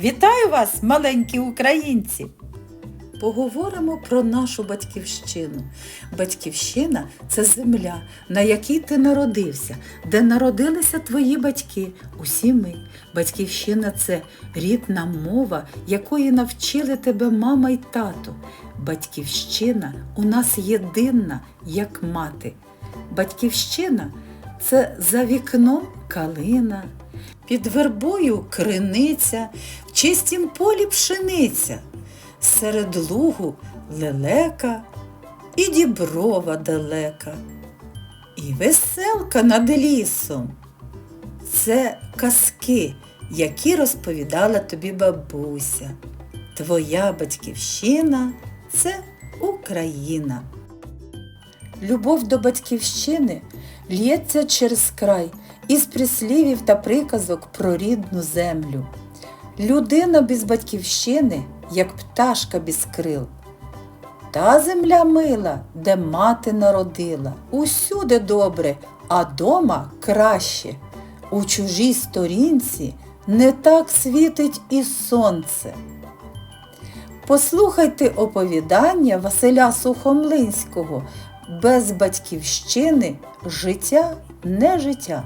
Вітаю вас, маленькі українці! Поговоримо про нашу батьківщину. Батьківщина це земля, на якій ти народився, де народилися твої батьки, усі ми. Батьківщина це рідна мова, якої навчили тебе мама й тато. Батьківщина у нас єдина, як мати. Батьківщина це за вікном калина, під вербою криниця, в чистім полі пшениця, серед лугу лелека і діброва далека, і веселка над лісом. Це казки, які розповідала тобі бабуся. Твоя батьківщина це Україна. Любов до батьківщини лється через край із прислівів та приказок про рідну землю. Людина без батьківщини, як пташка без крил. Та земля мила, де мати народила, усюди добре, а дома краще. У чужій сторінці не так світить і сонце. Послухайте оповідання Василя Сухомлинського без батьківщини життя не життя.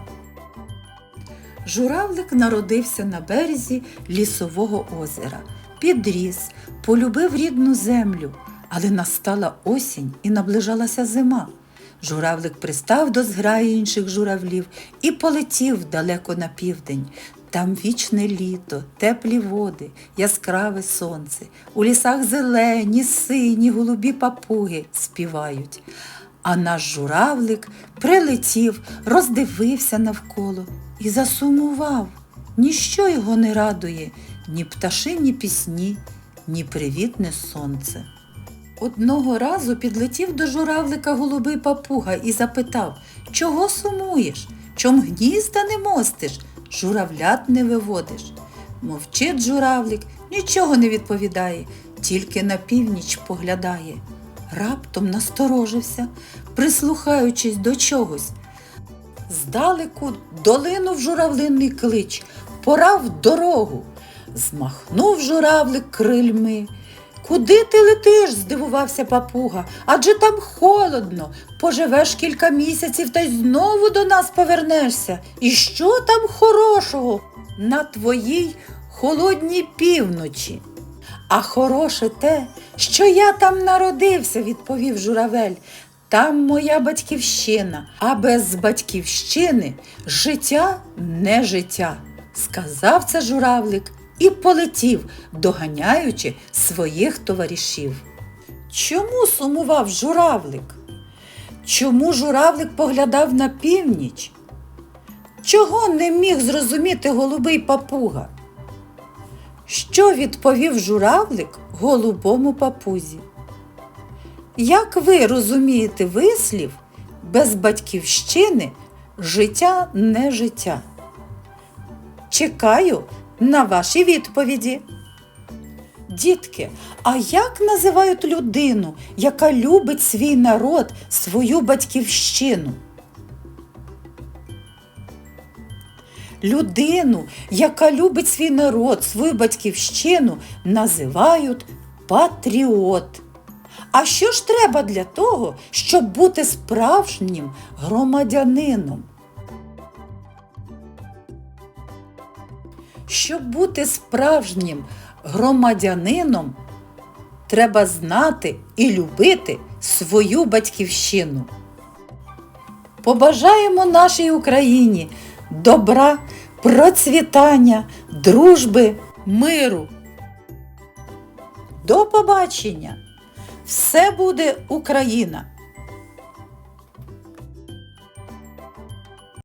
Журавлик народився на березі лісового озера, підріс, полюбив рідну землю, але настала осінь і наближалася зима. Журавлик пристав до зграї інших журавлів і полетів далеко на південь. Там вічне літо, теплі води, яскраве сонце, у лісах зелені, сині, голубі папуги співають. А наш журавлик прилетів, роздивився навколо і засумував. Ніщо його не радує, ні пташині пісні, ні привітне сонце. Одного разу підлетів до журавлика голубий папуга і запитав, чого сумуєш? Чом гнізда не мостиш, журавлят не виводиш? Мовчить журавлик, нічого не відповідає, тільки на північ поглядає. Раптом насторожився, прислухаючись до чогось. Здалеку долинув журавлиний клич, пора в дорогу. Змахнув журавлик крильми. Куди ти летиш? здивувався папуга. Адже там холодно. Поживеш кілька місяців та й знову до нас повернешся. І що там хорошого на твоїй холодній півночі? А хороше те, що я там народився, відповів журавель. Там моя батьківщина, а без батьківщини життя не життя, сказав це журавлик і полетів, доганяючи своїх товаришів. Чому сумував журавлик? Чому журавлик поглядав на північ? Чого не міг зрозуміти голубий папуга? Що відповів журавлик голубому папузі? Як ви розумієте вислів, без батьківщини життя не життя? Чекаю на ваші відповіді. Дітки, а як називають людину, яка любить свій народ, свою батьківщину? Людину, яка любить свій народ, свою батьківщину, називають патріот. А що ж треба для того, щоб бути справжнім громадянином? Щоб бути справжнім громадянином, треба знати і любити свою батьківщину. Побажаємо нашій Україні добра, процвітання, дружби, миру. До побачення! Все буде Україна!